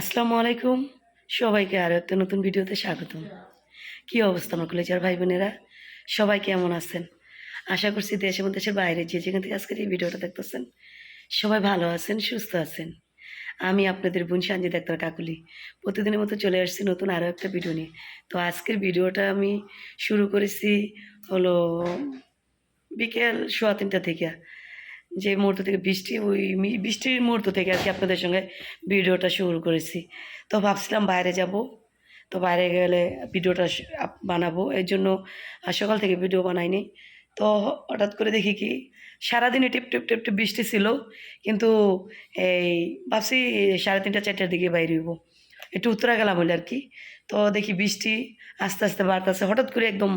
আসসালামু আলাইকুম। সবাইকে আরও একটা নতুন ভিডিওতে স্বাগতম। কি অবস্থা, আমার কলেজার ভাই বোনেরা সবাই কেমন আছেন? আশা করছি দেশ এবং দেশের বাইরে যে যেখান থেকে আজকের এই ভিডিওটা দেখতেছেন, সবাই ভালো আছেন, সুস্থ আছেন। আমি আপনাদের বোন সঞ্জিত একটা কাকুলি। প্রতিদিনের মতো চলে আসছি নতুন আরও একটা ভিডিও নিয়ে। তো আজকের ভিডিওটা আমি শুরু করেছি হলো বিকেল সোয়া তিনটা থেকে। যে মুহূর্ত থেকে বৃষ্টি ওই বৃষ্টির মুহূর্ত থেকে আর কি আপনাদের সঙ্গে ভিডিওটা শুরু করেছি। তো ভাবছিলাম বাইরে যাব। তো বাইরে গেলে ভিডিওটা বানাবো। এর জন্য সকাল থেকে ভিডিও বানাইনি। তো হঠাৎ করে দেখি কি, সারাদিনে টিপ টিপ টিপ টিপ বৃষ্টি ছিল। কিন্তু এই ভাবছি সাড়ে তিনটা, চারটার দিকে বাইরে হইব। একটু উত্তরা গেলাম হলে আর কি। তো দেখি বৃষ্টি আস্তে আস্তে বাড়তেছে। হঠাৎ করে একদম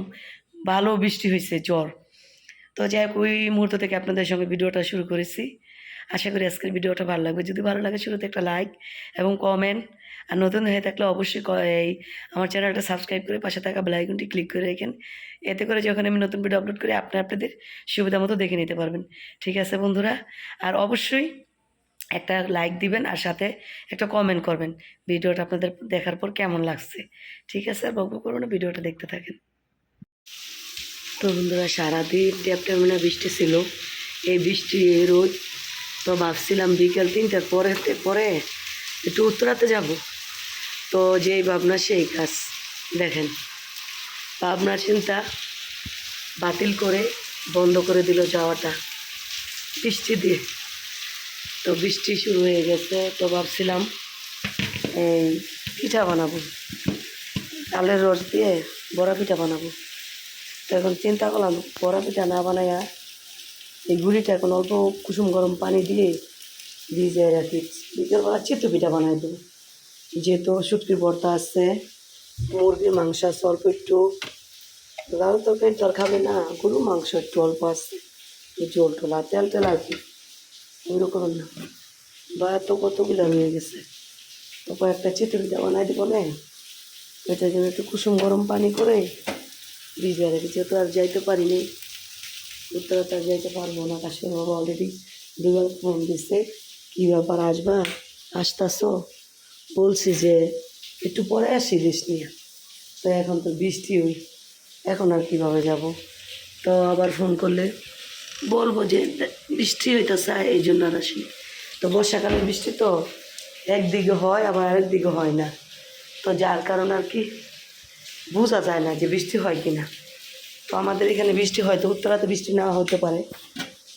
ভালো বৃষ্টি হয়েছে জ্বর। তো যাই হোক, ওই মুহূর্ত থেকে আপনাদের সঙ্গে ভিডিওটা শুরু করেছি। আশা করি আজকের ভিডিওটা ভালো লাগবে। যদি ভালো লাগে শুরুতে একটা লাইক এবং কমেন্ট আর নতুন হয়ে থাকলে অবশ্যই এই আমার চ্যানেলটা সাবস্ক্রাইব করে পাশে থাকা বেলাইকনটি ক্লিক করে রাখেন। এতে করে যখন আমি নতুন ভিডিও আপলোড করি, আপনি আপনাদের সুবিধা মতো দেখে নিতে পারবেন। ঠিক আছে বন্ধুরা? আর অবশ্যই একটা লাইক দিবেন আর সাথে একটা কমেন্ট করবেন। ভিডিওটা আপনাদের দেখার পর কেমন লাগছে? ঠিক আছে? আর বকবক করব না, ভিডিওটা দেখতে থাকেন। তো বন্ধুরা, সারাদিন ট্যাপ টার্মিনা বৃষ্টি ছিল। এই বৃষ্টি, এই রোদ, তো ভাবছিলাম বিকেল তিনটার পরে পরে একটু উত্তরাতে যাব। তো যেই ভাবনা, সেই কাজ। দেখেন ভাবনার চিন্তা বাতিল করে বন্ধ করে দিল যাওয়াটা। বৃষ্টি দিয়ে। তো বৃষ্টি শুরু হয়ে গেছে, তো ভাবছিলাম এই পিঠা বানাবো। চালের রস দিয়ে বড়া পিঠা বানাবো। তো এখন চিন্তা করলাম বড়া পিঠা না বানাইয়া এই গুড়িটা এখন অল্প কুসুম গরম পানি দিয়ে ভিজিয়ে রাখি বিকেলবেলা চিত্র পিঠা বানাই দেবো। যেহেতু শুটকির ভর্তা আছে, মুরগির মাংস আছে অল্প একটু। লাল তরকারি তোর খাবে না গরু মাংস একটু অল্প আছে। ঝোল টোলা, তেল তেল আর কি। ওইরকম না। বা এত কতগুলো হয়ে গেছে। তারপর একটা চিত্র পিঠা বানাই দিব না? এটার জন্য একটু কুসুম গরম পানি করে ভিজে রেখে তো আর যাইতে পারি পারিনি উত্তরাতে আর যাইতে পারব না কাশ্মীর বাবা অলরেডি দুবার ফোন দিচ্ছে কী ব্যাপার আসবা? আসতাছো? বলছি যে, একটু পরে আসি লিস্ট নিয়ে। তো এখন তো বৃষ্টি হই, এখন আর কীভাবে যাব? তো আবার ফোন করলে, বলব যে, বৃষ্টি হইতেছে, এই জন্য আর আসি তো বর্ষাকালে বৃষ্টি তো একদিকে হয়, আবার আরেকদিকে হয় না। তো যার কারণ আর কি বোঝা যায় না যে বৃষ্টি হয় কি না তো আমাদের এখানে বৃষ্টি হয় তো উত্তরাতে বৃষ্টি না হতে পারে।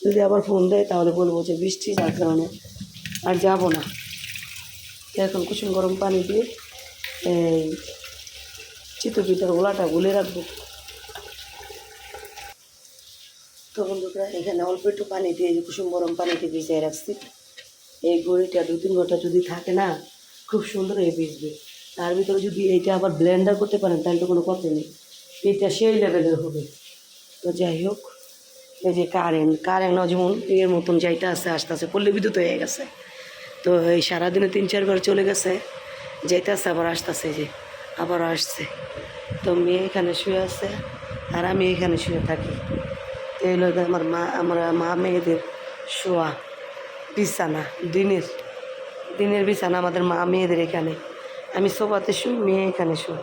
যদি আবার ফোন দেয় তাহলে বলব যে বৃষ্টি যার কারণে আর যাব না। এখন কুসুম গরম পানি দিয়ে এই চিতু পিঠার ওলাটা গুলে রাখব। তো বন্ধুরা, এখানে অল্প একটু পানি দিয়ে কুসুম গরম পানিতে ভিজিয়ে রাখছি। এই গড়িটা দু তিন ঘণ্টা যদি থাকে না, খুব সুন্দর হয়ে ভিজবে। তার ভিতরে যদি এইটা আবার ব্লেন্ডার করতে পারেন, তাহলে তো কোনো কথা নেই। এটা সেই লেভেলের হবে। তো যাই হোক, এই যে কারেন্ট কারেন্ট যেমন এর মতন যাইটা আছে, আস্তে আস্তে পল্লী বিদ্যুৎ হয়ে গেছে। তো এই সারাদিনে তিন, চারবার চলে গেছে যাইতে আসছে আবার আসতেছে যে আবার আসছে। তো মেয়ে এখানে শুয়ে আছে, আর আমি এখানে শুয়ে থাকি। তো এই লোক আমার মা, আমরা মা মেয়েদের শোয়া, বিছানা, দিনের দিনের বিছানা আমাদের মা মেয়েদের এখানে। আমি সোফাতে শুই, মেয়ে এখানে শুই।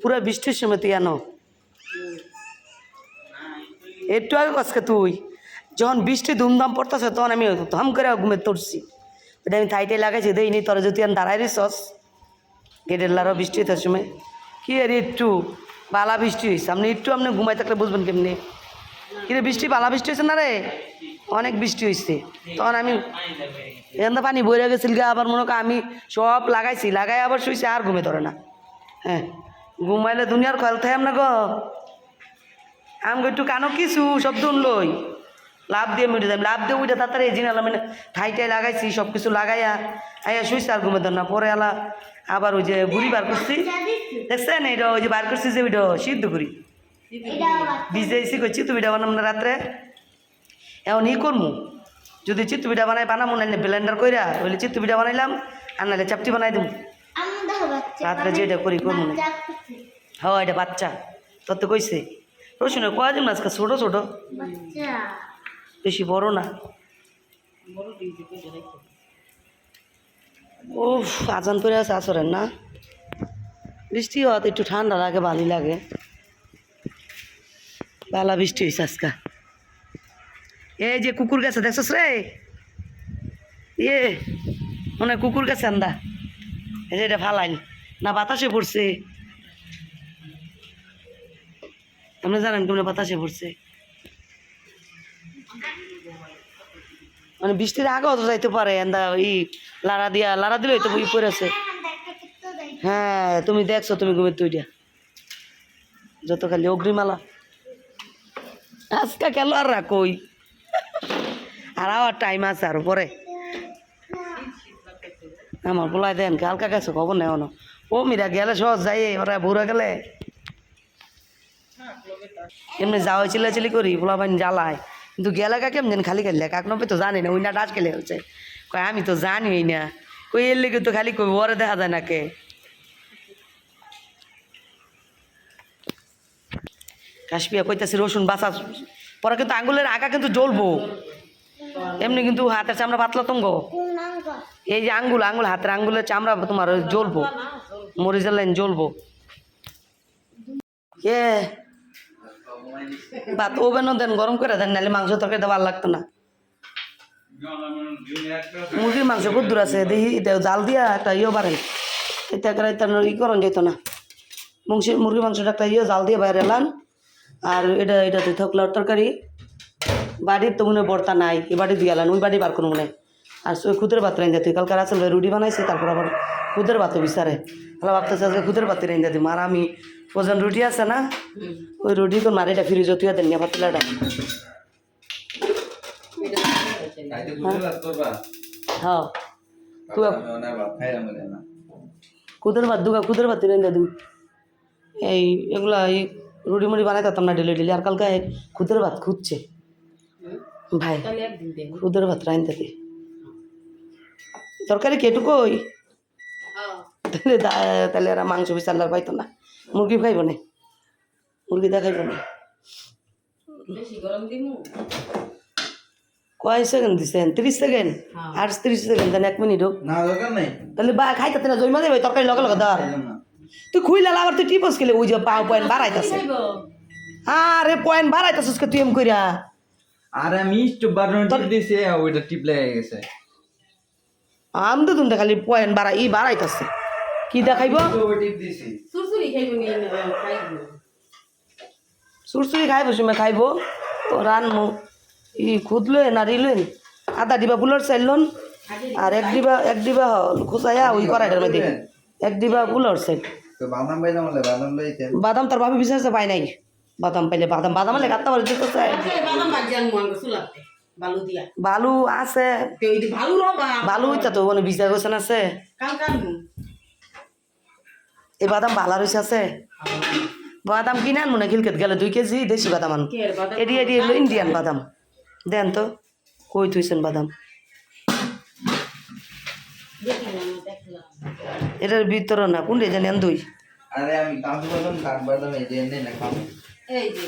পুরো বৃষ্টির সময় তুই আনো একটু আগে কসকে তুই। যখন বৃষ্টি ধুমধাম পড়তেছে, তখন আমি ধম করে ঘুমে তুলছি ওটা আমি থাইটাই লাগাইছি, দেইনি, তোরা যদি আমি দাঁড়াই রিসস গেটের লারও বৃষ্টি হইতার সময়। কি রে একটু, বালা বৃষ্টি হয়েছে আপনি একটু আপনি ঘুমাই থাকলে বুঝবেন কেমনি। কিরে বৃষ্টি, বালা বৃষ্টি হয়েছে না রে? অনেক বৃষ্টি হয়েছে তখন আমি এখান পানি বইরে গেছিল গা আবার মনে কর আমি সব লাগাইছি লাগাই আবার শুয়েছি আর ঘুমে ধরে না। হ্যাঁ ঘুমাইলে দুনিয়ার খেয়াল থাই না গো। আমি একটু কানো কিছু সব দুন লই। লাভ দিয়ে মিটে যাই লাভ দিয়ে উঠে তাড়াতাড়ি এই জিনালাম মানে ঠাই টাই লাগাইছি সব কিছু লাগাইয়া আইয়া শুইছে আর ঘুমে ধর না। পরে আলা আবার ওই যে বুড়ি বার করছি। দেখছেন এটা ওই যে বার করছি যে ওইটা সিদ্ধ করি ভিজেছি পিঠা বানাম না রাত্রে। এখন ই করমু? যদি চিতু পিঠা বানাই বানামু না ব্লেন্ডার কইরা ওইলে চিতু পিঠা বানাইলাম, আর নাহলে চাপটি বানাই দিম। রাত্রে যেটা করি করমু না। হ্যাঁ এটা বাচ্চা। তোর তো কইছে। রসুন কয়দিন আজকে ছোটো ছোটো? বেশি বড় না। ও আজান পরে আছে আসরেন না? বৃষ্টি হওয়াত একটু ঠান্ডা লাগে, ভালোই লাগে। বালা বৃষ্টি হয়েছে আজকা। এই যে কুকুর গেছে, দেখছস রে? ইয়ে মনে কুকুর গেছে আন্দা। এই যে এটা ফালাইল না, বাতাসে পড়ছে। আপনি জানেন কেমন বাতাসে পড়ছে? মানে বৃষ্টির আগে অত যাইতে পারে এন্দা ই, লাড়া দিয়া, লাড়া দিলে তো বই পড়েছে। হ্যাঁ তুমি দেখছ, তুমি ঘুমের তুইটা যত খালি অগ্রিমালা আজকা কেন আর রাখোই আর আবার টাইম আছে আর পরে আমার বলাই দেন কালকা গেছে খবর নেই অন ও মিরা গেলে সহজ যাই, ওরা বুড়া গেলে। এমনি যাওয়া চিল্লাচিলি করি পোলা পানি জ্বালায়। কিন্তু গেলে কা কেমন খালি খেললে কাক নবে তো জানি না ওই না ডাস খেলে হচ্ছে। কয়, আমি তো জানি না। কই, এর লেগে তো খালি কই ওরে দেখা যায় না কে। কাশ্মীর কইতাছি, রসুন বাসা পরে কিন্তু আঙ্গুলের আগা কিন্তু জ্বলবো। এমনি কিন্তু হাতের চামড়া পাতলা তঙ্গ এই যে আঙ্গুল আঙ্গুল, হাতের আঙ্গুলের চামড়া তোমার জ্বলবো। মরিচের লাইন জ্বলবো। এ, ভাত ওভেনও দেন, গরম করে দেন, নাহলে মাংস তরকারি ভালো লাগতো না। মুরগির মাংস খুব দূর আছে, দেখি এটা জাল দিয়া একটা ইয়ে বাড়াই। এটা করে ই করন যেত না। মুংসি মুরগির মাংসটা একটা ইয়ে জাল দিয়ে বাইরে এলাম আর এটা এটাতে থাকলার তরকারি। বাড়ির তো মনে হয় বর্তা নাই এই বাড়ি দিয়ে এলাম ওই বাড়ি বার করুন মনে আর ওই খুদের ভাত রাইন্দা তুই কালকে আসল রুটি বানাইছে, তারপর আবার খুদের ভাতও বিচারে। তাহলে ভাবতেছে আজকে খুদের ভাতে রাইন্দা দিই আর আমি ওজন রুটি আছে না, ওই রুটি কোন মারিটা ফ্রিজ তুই দেন না পাতলাটা হ্যাঁ। না ভাত দুগা, খুদের ভাত রাইন্দা দিই এই, এগুলা, এই রুটি মুড়ি বানাই তাম না, ডেলি ডেলি। আর কালকে খুদের ভাত খুঁজছে। ভাই খুদের ভাত রাইন্দা দি। তরকারি কেটুকই তাহলে দা- তাহলে এরা মাংস বিচারলার পাইতো না। মুরগি খাইব না? মুরগি দেখাইব না? কয় সেকেন্ড দিছেন? তিরিশ সেকেন্ড? আর তিরিশ সেকেন্ড দেন এক মিনিট হোক। না দরকার নাই। তাহলে বা খাইতে না জৈমা দেবে তরকারি লগে লগে না। তুই খুইলা আবার তুই টিপস খেলে ওই যে পা পয়েন্ট বাড়াইতেছে। আরে পয়েন্ট বাড়াইতেছিস কে তুই এম কইরা। আরে আমি টিপ দিছি ওইটা টিপ লেগে গেছে। আম তো তুমি খালি পয়েন্ট বাড়াই ই বাড়াইতেছে। কি দেখাইব? ওই টিপ দিছি। সুরসুরি খাইব সুমে খাইব। তো রানমু ই খুদলেন না রিলেন আধা ডিবা ফুলের চাইলন আর এক ডিবা এক ডিবা খোসাইয়া ওই করাইটার মধ্যে। এক ডিবা ফুলের চাইল। বাদাম বাদাম তার ভাবি বিচারছে পাই নাই। বাদাম পাইলে বাদাম বাদাম হলে কাটতে পারে দিতে চাই বালু আছে। বালু হইতা তো মানে বিচার গোছেন আছে? কাল কাল এই বাদাম ভালা রয়েছে আছে। বাদাম কিনে আনব না খিলকেত গেলে দুই কেজি দেশি বাদাম আন। কে বাদাম? এটি এটি এগুলো ইন্ডিয়ান বাদাম। দেন তো কই থুইছেন বাদাম। এটার ভিতরে না কোনটা জানি আন দুই? আরে আমি কাজু বাদাম কাঠ বাদাম এই যে এনে না এই যে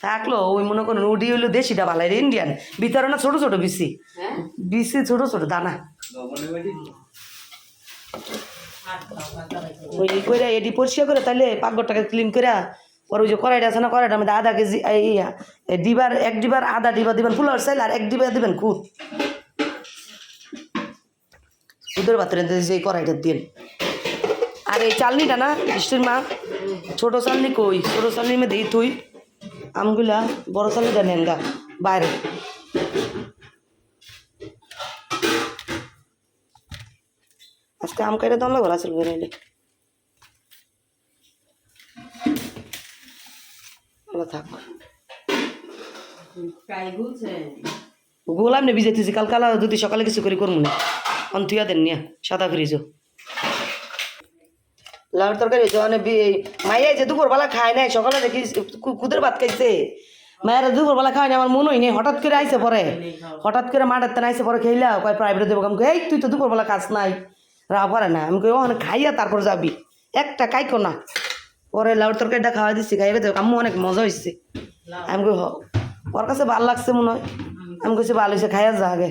থাকল ওই মনে করেন উডি হইল দেশিটা ভালো ইন্ডিয়ান ভিতরে না ছোট ছোট বিসি হ্যাঁ? বিসি ছোট ছোট দানা। ওই করে এটি পরিষ্কার করে তাহলে পাকঘরটাকে ক্লিন করে পরে ওই যে কড়াইটা আছে না কড়াইটার মধ্যে আধা কেজি এই ডিবার এক ডিবার আধা ডিবা দিবেন ফুলার চাইল আর এক ডিবা দিবেন খুদ। খুদের ভাতের যে কড়াইটা দিন। আর এই চালনিটা না বৃষ্টির মা। ছোট চালনি কই? ছোট চালনি মধ্যে ই তুই আমগুলা বড় চালনিটা নেন গা বাইরে। আজকে আম কাইটা দাম লাগল আসল বেরোলে ভালো থাক। গোলাম নে ভিজে তুই কাল কালা যদি সকালে কিছু করি করব না। অন তুইয়া দেন নিয়া সাদা ফ্রিজ লাউর তরকারি হয়েছে মানে মাইয়া যে দুপুরবেলা খায় নাই, সকালে দেখি কুদের ভাত খাইছে। মায়েরা দুপুরবেলা খায় না আমার মনে হয় নেই হঠাৎ করে আইসে পরে। হঠাৎ করে মাঠের তেন আইসে পরে খেইলা কয় প্রাইভেটে দেবো, আমি এই, তুই তো দুপুরবেলা কাজ নাই। রা পারে না, আমি কই, ওখানে খাইয়া তারপর যাবি। একটা কাইকো না। পরে লাউর তরকারিটা খাওয়া দিচ্ছি খাইবে তো আম্মু অনেক মজা হয়েছে আমি কই ওর কাছে ভালো লাগছে মনে হয়। আমি কইছি, ভালো হয়েছে খাইয়া যা আগে।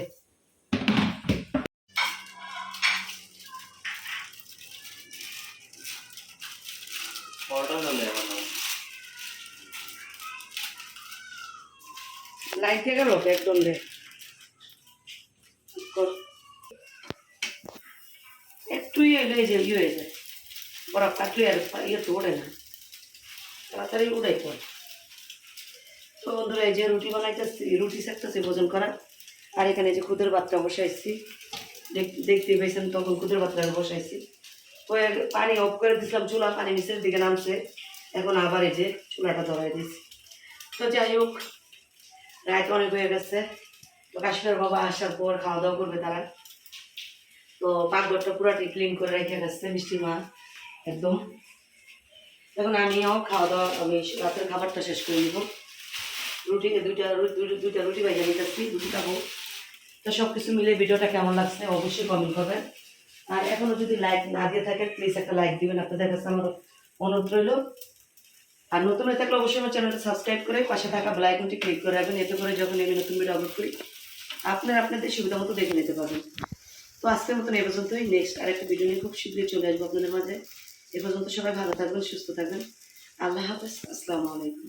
লাইট গেল একদম রে কর। একটুই এলে যে ইয়ে হয়ে যায়। বরফ কাটলে আর ইয়ে তো ওঠে না। তাড়াতাড়ি উড়াই পড়ে। তো বন্ধুরা, এই যে রুটি বানাইতেছি, রুটি সেকতেছি ভোজন করা আর এখানে যে খুদের বাচ্চা বসাইছি, দেখ- দেখতে পেয়েছেন তখন খুদের বাচ্চা বসাইছি। হয়ে পানি অফ করে দিছিলাম, চুলা পানি নিচের দিকে নামছে। এখন আবার এই যে চুলাটা ধরাই দিয়েছি। তো যাই হোক রাত অনেক হয়ে গেছে। তো কাশ্মীর বাবা আসার পর খাওয়া দাওয়া করবে তারা। তো পাকঘরটা পুরাটি ক্লিন করে রেখে গেছে মিষ্টি মা, একদম। এখন আমিও খাওয়া দাওয়া আমি রাতের খাবারটা শেষ করে নিব। রুটি, দুইটা দুইটা- রুটি ভাজা নিতেছি রুটি খাব। তো সব কিছু মিলে ভিডিওটা কেমন লাগছে অবশ্যই কমেন্ট করবেন। আর এখনও যদি লাইক না দিয়ে থাকেন প্লিজ একটা লাইক দিবেন। আপনাদের কাছে আমার অনুরোধ রইল। আর নতুন হয়ে থাকলে অবশ্যই আমার চ্যানেলটা সাবস্ক্রাইব করে পাশে থাকা বেল আইকনটি ক্লিক করে রাখবেন, এতে করে যখন আমি নতুন ভিডিও আপলোড করি, আপনারা আপনাদের সুবিধা মতো দেখে নিতে পারবেন। তো আজকের মতন এ পর্যন্তই। নেক্সট আরেকটা ভিডিও নিয়ে খুব শীঘ্রই চলে আসব আপনাদের মাঝে। এ পর্যন্ত সবাই ভালো থাকবেন, সুস্থ থাকবেন। আল্লাহ হাফেজ। আসসালামু আলাইকুম।